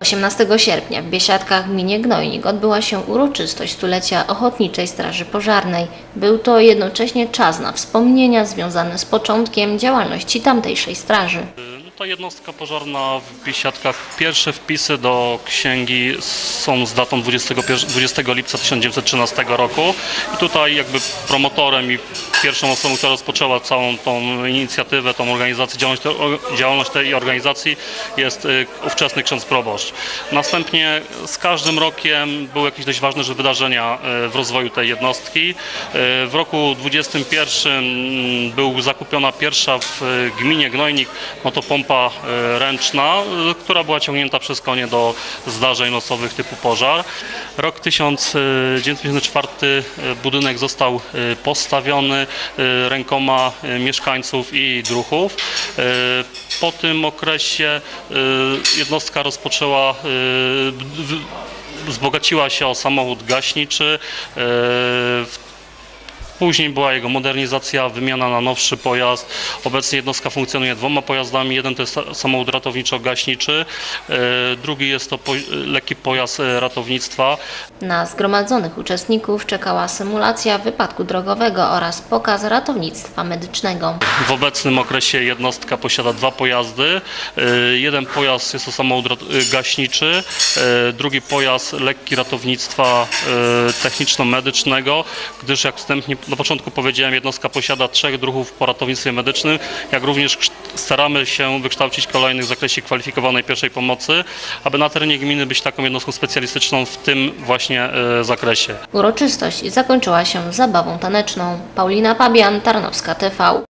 18 sierpnia w Biesiadkach gminie Gnojnik odbyła się uroczystość stulecia Ochotniczej Straży Pożarnej. Był to jednocześnie czas na wspomnienia związane z początkiem działalności tamtejszej straży. No, Ta jednostka pożarna w Biesiadkach, pierwsze wpisy do księgi są z datą 21, 20 lipca 1913 roku. I tutaj jakby promotorem i pierwszą osobą, która rozpoczęła całą tą inicjatywę, tą organizację, działalność, działalność tej organizacji jest y, ówczesny ksiądz proboszcz. Następnie z każdym rokiem były jakieś dość ważne wydarzenia y, w rozwoju tej jednostki. Y, W roku 21 mm, był zakupiona pierwsza w gminie Gnojnik motopompa y, ręczna, y, która była ciągnięta przez konie do zdarzeń losowych typu pożar. Rok 1954 y, budynek został postawiony rękoma mieszkańców i druhów. Po tym okresie jednostka rozpoczęła, wzbogaciła się o samochód gaśniczy. w Później była jego modernizacja, wymiana na nowszy pojazd. Obecnie jednostka funkcjonuje dwoma pojazdami. Jeden to jest sa- samochód ratowniczo-gaśniczy, e, drugi jest to lekki pojazd e, ratownictwa. Na zgromadzonych uczestników czekała symulacja wypadku drogowego oraz pokaz ratownictwa medycznego. W obecnym okresie jednostka posiada dwa pojazdy. E, Jeden pojazd jest to samochód gaśniczy, drugi pojazd lekki ratownictwa techniczno-medycznego, gdyż jak wstępnie na początku powiedziałem, jednostka posiada trzech druhów po ratownictwie medycznym, jak również staramy się wykształcić kolejnych w zakresie kwalifikowanej pierwszej pomocy, aby na terenie gminy być taką jednostką specjalistyczną w tym właśnie e, zakresie. Uroczystość zakończyła się zabawą taneczną. Paulina Pabian, Tarnowska TV.